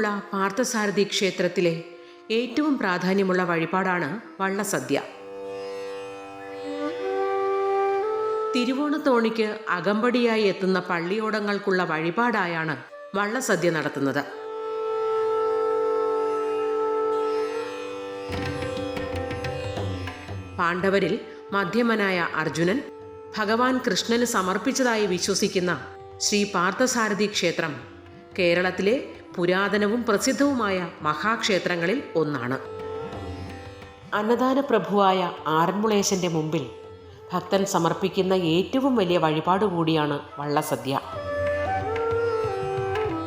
തിരുവനന്തപുരത്തുള്ള പാർത്ഥസാരഥി ക്ഷേത്രത്തിലെ ഏറ്റവും പ്രാധാന്യമുള്ള വഴിപാടാണ് വള്ളസദ്യ. തിരുവോണത്തോണിക്ക് അകമ്പടിയായി എത്തുന്ന പള്ളിയോടങ്ങൾക്കുള്ള വഴിപാടായാണ് വള്ളസദ്യ നടത്തുന്നത്. പാണ്ഡവരിൽ മധ്യമനായ അർജുനൻ ഭഗവാൻ കൃഷ്ണന് സമർപ്പിച്ചതായി വിശ്വസിക്കുന്ന ശ്രീ പാർത്ഥസാരഥി ക്ഷേത്രം കേരളത്തിലെ പുരാതനവും പ്രസിദ്ധവുമായ മഹാക്ഷേത്രങ്ങളിൽ ഒന്നാണ്. അന്നദാന പ്രഭുവായ ആറന്മുളേശന്റെ മുമ്പിൽ ഭക്തൻ സമർപ്പിക്കുന്ന ഏറ്റവും വലിയ വഴിപാട് കൂടിയാണ് വള്ളസദ്യ.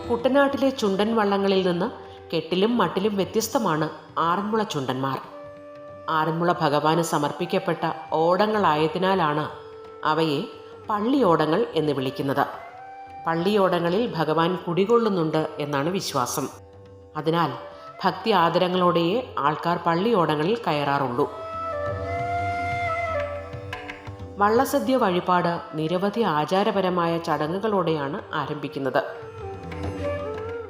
കുട്ടനാട്ടിലെ ചുണ്ടൻ വള്ളങ്ങളിൽ നിന്ന് കെട്ടിലും മട്ടിലും വ്യത്യസ്തമാണ് ആറന്മുള ചുണ്ടന്മാർ. ആറന്മുള ഭഗവാന് സമർപ്പിക്കപ്പെട്ട ഓടങ്ങളായതിനാലാണ് അവയെ പള്ളിയോടങ്ങൾ എന്ന് വിളിക്കുന്നത്. പള്ളിയോടങ്ങളിൽ ഭഗവാൻ കുടികൊള്ളുന്നുണ്ട് എന്നാണ് വിശ്വാസം. അതിനാൽ ഭക്തി ആദരങ്ങളോടെയേ ആൾക്കാർ പള്ളിയോടങ്ങളിൽ കയറാറുള്ളൂ. വള്ളസദ്യ വഴിപാട് നിരവധി ആചാരപരമായ ചടങ്ങുകളോടെയാണ് ആരംഭിക്കുന്നത്.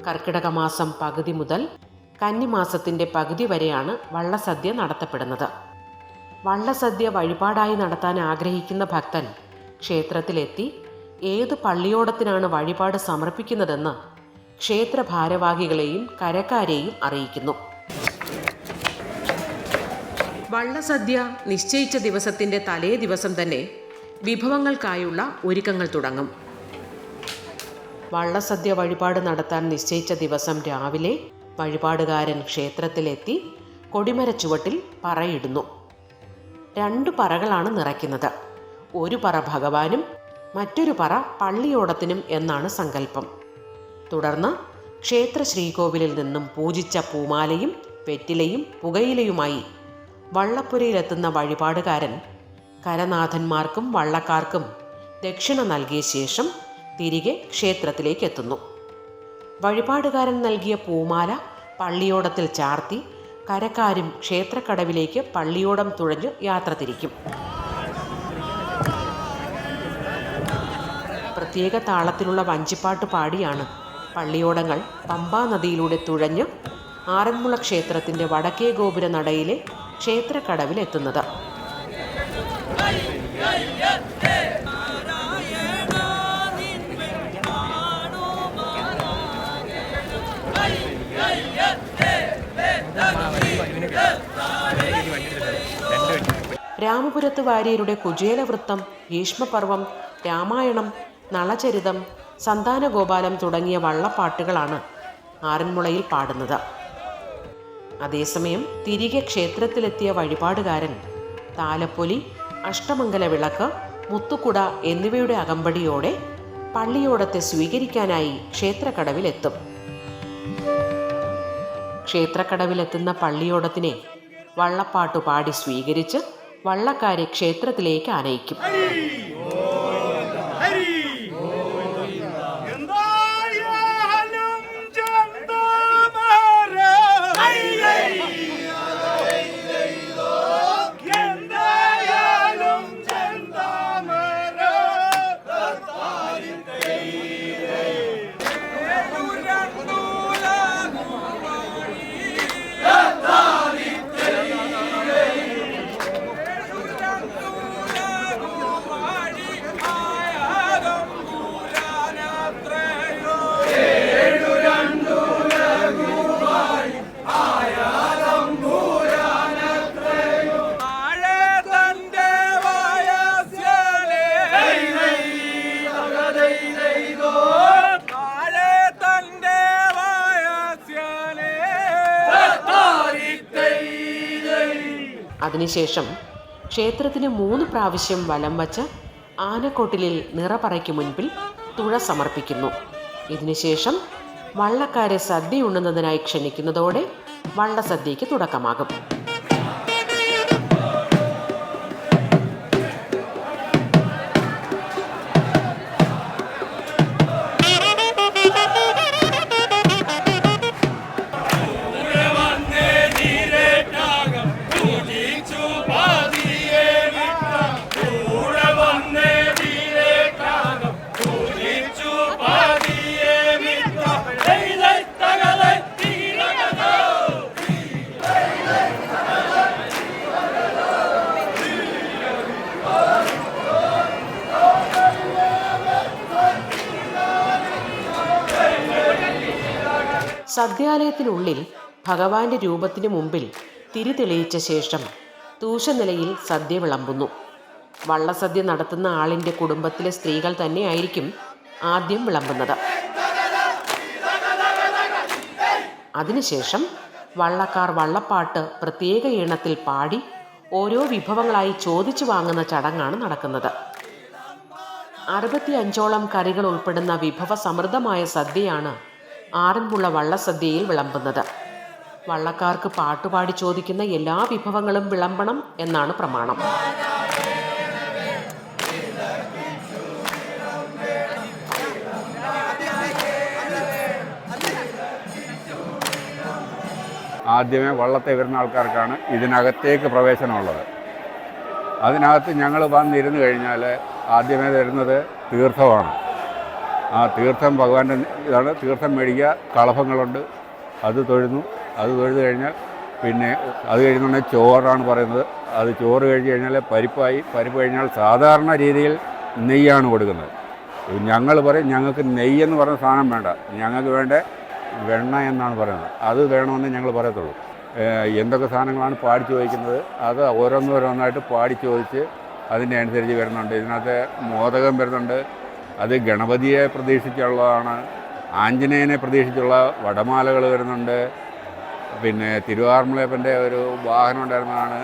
കർക്കിടക മാസം പകുതി മുതൽ കന്നിമാസത്തിന്റെ പകുതി വരെയാണ് വള്ളസദ്യ നടത്തപ്പെടുന്നത്. വള്ളസദ്യ വഴിപാടായി നടത്താൻ ആഗ്രഹിക്കുന്ന ഭക്തൻ ക്ഷേത്രത്തിലെത്തി ഏത് പള്ളിയോടത്തിനാണ് വഴിപാട് സമർപ്പിക്കുന്നതെന്ന് ക്ഷേത്ര ഭാരവാഹികളെയും കരക്കാരെയും അറിയിക്കുന്നു. വള്ളസദ്യ നിശ്ചയിച്ച ദിവസത്തിന്റെ തലേ ദിവസം തന്നെ വിഭവങ്ങൾക്കായുള്ള ഒരുക്കങ്ങൾ തുടങ്ങും. വള്ളസദ്യ വഴിപാട് നടത്താൻ നിശ്ചയിച്ച ദിവസം രാവിലെ വഴിപാടുകാരൻ ക്ഷേത്രത്തിലെത്തി കൊടിമര ചുവട്ടിൽ പറയിടുന്നു. രണ്ട് പറകളാണ് നിറയ്ക്കുന്നത്. ഒരു പറ ഭഗവാനും മറ്റൊരു പറ പള്ളിയോടത്തിനും എന്നാണ് സങ്കല്പം. തുടർന്ന് ക്ഷേത്ര ശ്രീകോവിലിൽ നിന്നും പൂജിച്ച പൂമാലയും വെറ്റിലയും പുകയിലയുമായി വള്ളപ്പുരയിലെത്തുന്ന വഴിപാടുകാരൻ കരനാഥന്മാർക്കും വള്ളക്കാർക്കും ദക്ഷിണ നൽകിയ ശേഷം തിരികെ ക്ഷേത്രത്തിലേക്ക് എത്തുന്നു. വഴിപാടുകാരൻ നൽകിയ പൂമാല പള്ളിയോടത്തിൽ ചാർത്തി കരക്കാരും ക്ഷേത്രക്കടവിലേക്ക് പള്ളിയോടം തുഴഞ്ഞ് യാത്ര തിരിക്കും. പ്രത്യേക താളത്തിലുള്ള വഞ്ചിപ്പാട്ട് പാടിയാണ്. പള്ളിയോടങ്ങൾ പമ്പാ നദിയിലൂടെ തുഴഞ്ഞ് ആറന്മുള ക്ഷേത്രത്തിന്റെ വടക്കേ ഗോപുര നടയിലെ ക്ഷേത്രക്കടവിലെത്തുന്നത് രാമപുരത്ത് വാര്യരുടെ കുചേലവൃത്തം ഭീഷ്മപർവം രാമായണം നളചരിതം സന്താനഗോപാലം തുടങ്ങിയ വള്ളപ്പാട്ടുകളാണ് ആറന്മുളയിൽ പാടുന്നത്. അതേസമയം തിരികെ ക്ഷേത്രത്തിലെത്തിയ വഴിപാടുകാരൻ താലപ്പൊലി അഷ്ടമംഗല വിളക്ക് മുത്തുക്കുട എന്നിവയുടെ അകമ്പടിയോടെ പള്ളിയോടത്തെ സ്വീകരിക്കാനായി ക്ഷേത്രക്കടവിലെത്തും. ക്ഷേത്രക്കടവിലെത്തുന്ന പള്ളിയോടത്തിനെ വള്ളപ്പാട്ടു പാടി സ്വീകരിച്ച് വള്ളക്കാരെ ക്ഷേത്രത്തിലേക്ക് ആനയിക്കും. അതിനുശേഷം ക്ഷേത്രത്തിന് മൂന്ന് പ്രാവശ്യം വലം വച്ച് ആനക്കൊട്ടിലിൽ നിറപറയ്ക്ക് മുൻപിൽ തുഴ സമർപ്പിക്കുന്നു. ഇതിനുശേഷം വള്ളക്കാരെ സദ്യ ഉണ്ണുന്നതിനായി ക്ഷണിക്കുന്നതോടെ വള്ളസദ്യയ്ക്ക് തുടക്കമാകും. സദ്യാലയത്തിനുള്ളിൽ ഭഗവാന്റെ രൂപത്തിന് മുമ്പിൽ തിരി തെളിയിച്ച ശേഷം തൂശനിലയിൽ സദ്യ വിളമ്പുന്നു. വള്ളസദ്യ നടത്തുന്ന ആളിന്റെ കുടുംബത്തിലെ സ്ത്രീകൾ തന്നെയായിരിക്കും ആദ്യം വിളമ്പുന്നത്. അതിനുശേഷം വള്ളക്കാർ വള്ളപ്പാട്ട് പ്രത്യേക ഈണത്തിൽ പാടി ഓരോ വിഭവങ്ങളായി ചോദിച്ചു വാങ്ങുന്ന ചടങ്ങാണ് നടക്കുന്നത്. അറുപത്തി അഞ്ചോളം കറികൾ ഉൾപ്പെടുന്ന വിഭവ സമൃദ്ധമായ സദ്യയാണ് ആറന്മുള വള്ളസദ്യയിൽ വിളമ്പുന്നത്. വള്ളക്കാർക്ക് പാട്ടുപാടി ചോദിക്കുന്ന എല്ലാ വിഭവങ്ങളും വിളമ്പണം എന്നാണ് പ്രമാണം. ആദ്യമേ വള്ളത്തെ വരുന്ന ആൾക്കാർക്കാണ് ഇതിനകത്തേക്ക് പ്രവേശനമുള്ളത്. അതിനകത്ത് ഞങ്ങൾ വന്നിരുന്നു കഴിഞ്ഞാൽ ആദ്യമേ തരുന്നത് തീർത്ഥമാണ്. ആ തീർത്ഥം ഭഗവാന്റെ ഇതാണ്. തീർത്ഥം മേടിക്കുക കളഭങ്ങളുണ്ട്. അത് തൊഴുന്നു. അത് തൊഴുതു കഴിഞ്ഞാൽ പിന്നെ അത് കഴിഞ്ഞുണ്ടെങ്കിൽ ചോറാണ് പറയുന്നത്. അത് ചോറ് കഴിഞ്ഞ് കഴിഞ്ഞാൽ പരിപ്പായി. പരിപ്പ് കഴിഞ്ഞാൽ സാധാരണ രീതിയിൽ നെയ്യാണ് കൊടുക്കുന്നത്. ഞങ്ങൾ പറയും ഞങ്ങൾക്ക് നെയ്യെന്ന് പറഞ്ഞ സാധനം വേണ്ട. ഞങ്ങൾക്ക് വേണ്ട വെണ്ണ എന്നാണ് പറയുന്നത്. അത് വേണമെന്ന് ഞങ്ങൾ പറയത്തുള്ളൂ. എന്തൊക്കെ സാധനങ്ങളാണ് പാടി ചോദിക്കുന്നത്? അത് ഓരോന്നോരോന്നായിട്ട് പാടി ചോദിച്ച് അതിന്റെ അനുസരിച്ച് വരുന്നുണ്ട്. ഇതിനകത്ത് മോദകം വരുന്നുണ്ട്. അത് ഗണപതിയെ പ്രതീക്ഷിച്ചുള്ളതാണ് ആഞ്ജനേയനെ പ്രതീക്ഷിച്ചുള്ള വടമാലകൾ വരുന്നുണ്ട് പിന്നെ തിരുവാർമുളയപ്പന്റെ ഒരു വാഹനം ഉണ്ടായിരുന്നതാണ്.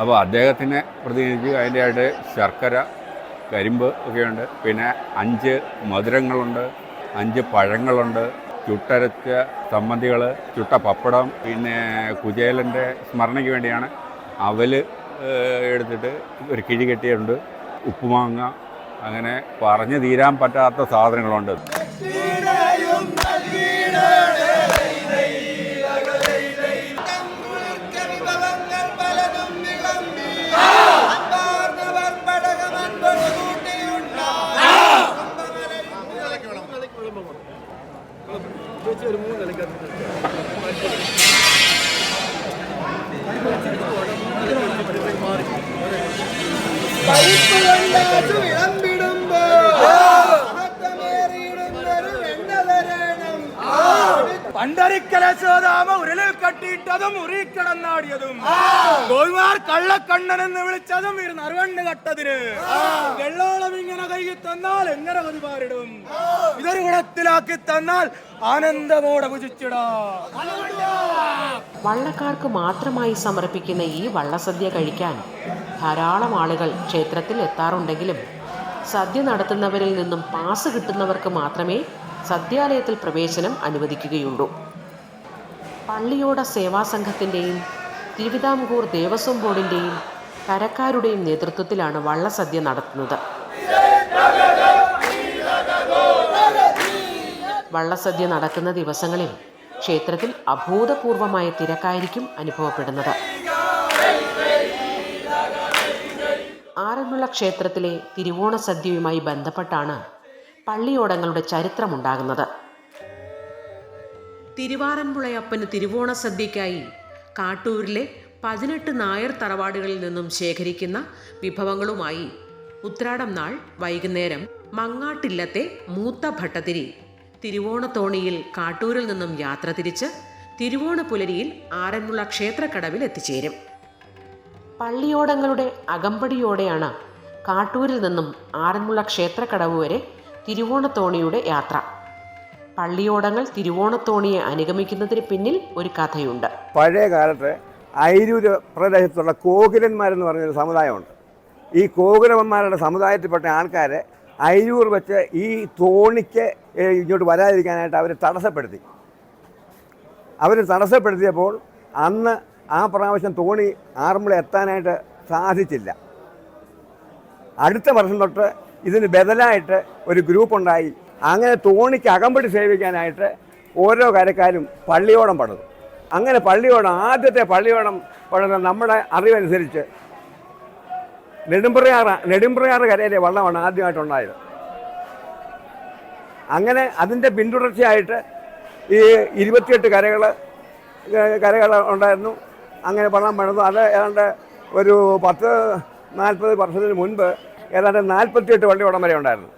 അപ്പോൾ അദ്ദേഹത്തിനെ പ്രതിനിധിച്ച് അതിന്റെ ആയിട്ട് ശർക്കര കരിമ്പ് ഒക്കെയുണ്ട്. പിന്നെ അഞ്ച് മധുരങ്ങളുണ്ട് അഞ്ച് പഴങ്ങളുണ്ട് ചുട്ടരച്ച സംബന്ധികൾ ചുട്ട പപ്പടം പിന്നെ കുചേലന്റെ സ്മരണയ്ക്ക് വേണ്ടിയാണ് അവൽ എടുത്തിട്ട് ഒരു കിഴി കെട്ടിയുണ്ട് ഉപ്പുമാങ്ങ അങ്ങനെ പറഞ്ഞു തീരാൻ പറ്റാത്ത സാധനങ്ങളുണ്ട്. വിഭവങ്ങൾ പലതും വിളമ്പി പണ്ടരിക്കല സോദാമ ഉരുളിൽ കട്ടിയിട്ടതും ഉരുക്കിടന്നാടിയതും ഗോൽമാർ കള്ളക്കണ്ണൻ എന്ന് വിളിച്ചതും ഇരുന്ന് അറുവണ്ണ് കട്ടതിന്. വെള്ളോളം ഇങ്ങനെ കൈകി തന്നാൽ എങ്ങനെ ഒരുപാരിടും ഇതൊരു ഗുണത്തിലാക്കി തന്നാൽ ആനന്ദമോടെ ഭുജിച്ചിടാ. വള്ളക്കാർക്ക് മാത്രമായി സമർപ്പിക്കുന്ന ഈ വള്ളസദ്യ കഴിക്കാൻ ധാരാളം ആളുകൾ ക്ഷേത്രത്തിൽ എത്താറുണ്ടെങ്കിലും സദ്യ നടത്തുന്നവരിൽ നിന്നും പാസ് കിട്ടുന്നവർക്ക് മാത്രമേ സദ്യാലയത്തിൽ പ്രവേശനം അനുവദിക്കുകയുള്ളൂ. പള്ളിയോട സേവാ സംഘത്തിന്റെയും തിരുവിതാംകൂർ ദേവസ്വം ബോർഡിന്റെയും കരക്കാരുടെയും നേതൃത്വത്തിലാണ് വള്ളസദ്യ നടത്തുന്നത്. വള്ളസദ്യ നടക്കുന്ന ദിവസങ്ങളിൽ ക്ഷേത്രത്തിൽ അഭൂതപൂർവമായ തിരക്കായിരിക്കും അനുഭവപ്പെടുന്നത്. ആറന്മുള ക്ഷേത്രത്തിലെ തിരുവോണ സദ്യയുമായി ബന്ധപ്പെട്ടാണ് പള്ളിയോടങ്ങളുടെ ചരിത്രമുണ്ടാകുന്നത്. തിരുവാറന്മുളയപ്പന് തിരുവോണ സദ്യയ്ക്കായി കാട്ടൂരിലെ പതിനെട്ട് നായർ തറവാടുകളിൽ നിന്നും ശേഖരിക്കുന്ന വിഭവങ്ങളുമായി ഉത്രാടം നാൾ വൈകുന്നേരം മങ്ങാട്ടില്ലത്തെ മൂത്ത ഭട്ടതിരി തിരുവോണത്തോണിയിൽ കാട്ടൂരിൽ നിന്നും യാത്ര തിരിച്ച് തിരുവോണ പുലരിയിൽ ആറന്മുള ക്ഷേത്രക്കടവിൽ എത്തിച്ചേരും. പള്ളിയോടങ്ങളുടെ അകമ്പടിയോടെയാണ് കാട്ടൂരിൽ നിന്നും ആറന്മുള ക്ഷേത്രക്കടവ് വരെ തിരുവോണത്തോണിയുടെ യാത്ര. പള്ളിയോടങ്ങൾ തിരുവോണത്തോണിയെ അനുഗമിക്കുന്നതിന് പിന്നിൽ ഒരു കഥയുണ്ട്. പഴയ കാലത്ത് അയിരൂര് പ്രദേശത്തുള്ള കോകിലന്മാരെന്ന് പറഞ്ഞൊരു സമുദായമുണ്ട്. ഈ കോകിലന്മാരുടെ സമുദായത്തിൽപ്പെട്ട ആൾക്കാരെ അയിരൂർ വെച്ച് ഈ തോണിക്ക് ഇങ്ങോട്ട് വരാതിരിക്കാനായിട്ട് അവർ തടസ്സപ്പെടുത്തി. അവർ തടസ്സപ്പെടുത്തിയപ്പോൾ അന്ന് ആ പ്രാവശ്യം തോണി ആറന്മുള എത്താനായിട്ട് സാധിച്ചില്ല. അടുത്ത വർഷം തൊട്ട് ഇതിന് ബദലായിട്ട് ഒരു ഗ്രൂപ്പ് ഉണ്ടായി അങ്ങനെ തോണിക്ക് അകമ്പടി സേവിക്കാനായിട്ട് ഓരോ കരക്കാരും പള്ളിയോടം പണിതു. അങ്ങനെ പള്ളിയോടം ആദ്യത്തെ പള്ളിയോടം പണിത നമ്മുടെ അറിവനുസരിച്ച് നെടുമ്പ്രയാറ നെടുമ്പ്രയാറ് കരയിലെ വള്ളമാണ് ആദ്യമായിട്ടുണ്ടായത്. അങ്ങനെ അതിന്റെ പിന്തുടർച്ചയായിട്ട് ഈ ഇരുപത്തിയെട്ട് കരകൾ കരകൾ ഉണ്ടായിരുന്നു. അങ്ങനെ വള്ളം പണിതു. അത് ഏതാണ്ട് ഒരു പത്ത് നാൽപ്പത് വർഷത്തിന് മുൻപ് ഏതാണ്ട് നാൽപ്പത്തിയെട്ട് പള്ളിയോടം വരെ ഉണ്ടായിരുന്നു.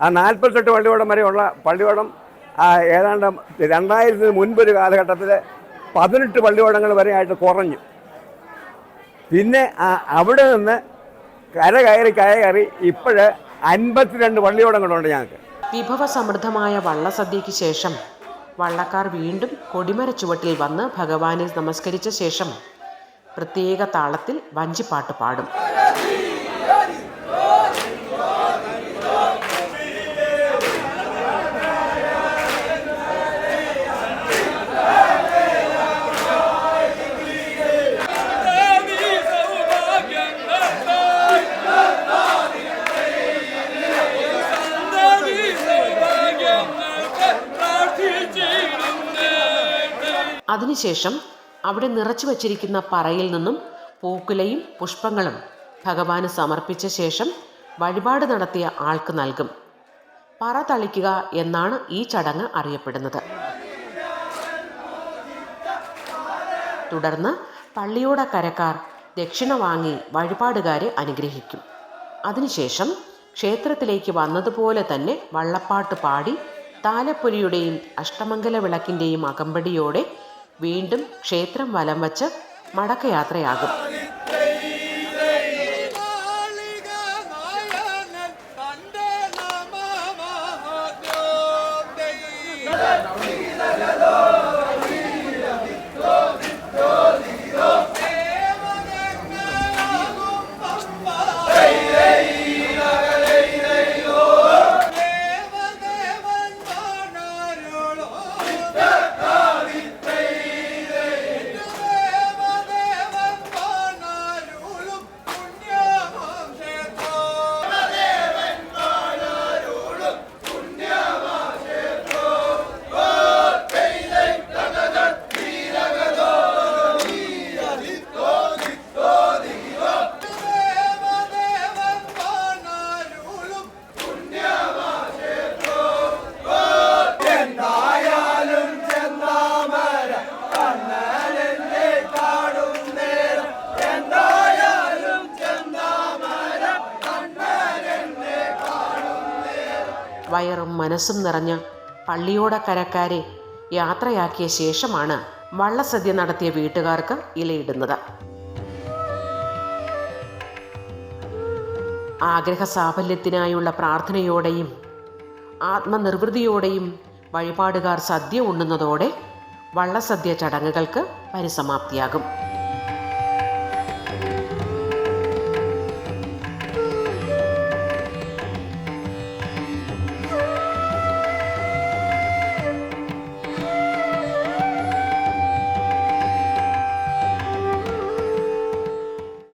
ആ നാൽപ്പത്തെട്ട് പള്ളിയോടം വരെയുള്ള പള്ളിയോടം ആ, ഏതാണ്ട് രണ്ടായിരത്തിന് മുൻപൊരു കാലഘട്ടത്തിൽ പതിനെട്ട് പള്ളിയോടങ്ങൾ വരെ ആയിട്ട് കുറഞ്ഞു. പിന്നെ ആ- അവിടെ നിന്ന് കര കയറി കര കയറി ഇപ്പോഴ് അൻപത്തിരണ്ട് പള്ളിയോടങ്ങളുണ്ട് ഞങ്ങൾക്ക്. വിഭവ സമൃദ്ധമായ വള്ളസദ്യയ്ക്ക് ശേഷം വള്ളക്കാർ വീണ്ടും കൊടിമര ചുവട്ടിൽ വന്ന് ഭഗവാനെ നമസ്കരിച്ച ശേഷം പ്രത്യേക താളത്തിൽ വഞ്ചിപ്പാട്ട് പാടും. അതിനുശേഷം അവിടെ നിറച്ചു വച്ചിരിക്കുന്ന പറയിൽ നിന്നും പൂക്കുലയും പുഷ്പങ്ങളും ഭഗവാന് സമർപ്പിച്ച ശേഷം വഴിപാട് നടത്തിയ ആൾക്ക് നൽകും. പറ തളിക്കുക എന്നാണ് ഈ ചടങ്ങ് അറിയപ്പെടുന്നത്. തുടർന്ന് പള്ളിയോടക്കരക്കാർ ദക്ഷിണ വാങ്ങി വഴിപാടുകാരെ അനുഗ്രഹിക്കും. അതിനുശേഷം ക്ഷേത്രത്തിലേക്ക് വന്നതുപോലെ തന്നെ വള്ളപ്പാട്ട് പാടി താലപ്പൊലിയുടെയും അഷ്ടമംഗല വിളക്കിന്റെയും അകമ്പടിയോടെ വീണ്ടും ക്ഷേത്രം വലം വച്ച് മടക്കയാത്രയാകും. വയറും മനസ്സും നിറഞ്ഞ് പള്ളിയോടക്കരക്കാരെ യാത്രയാക്കിയ ശേഷമാണ് വള്ളസദ്യ നടത്തിയ വീട്ടുകാർക്ക് ഇലയിടുന്നത്. ആഗ്രഹ സാഫല്യത്തിനായുള്ള പ്രാർത്ഥനയോടെയും ആത്മനിർവൃതിയോടെയും വഴിപാടുകാർ സദ്യ ഉണ്ണുന്നതോടെ വള്ളസദ്യ ചടങ്ങുകൾക്ക് പരിസമാപ്തിയാകും.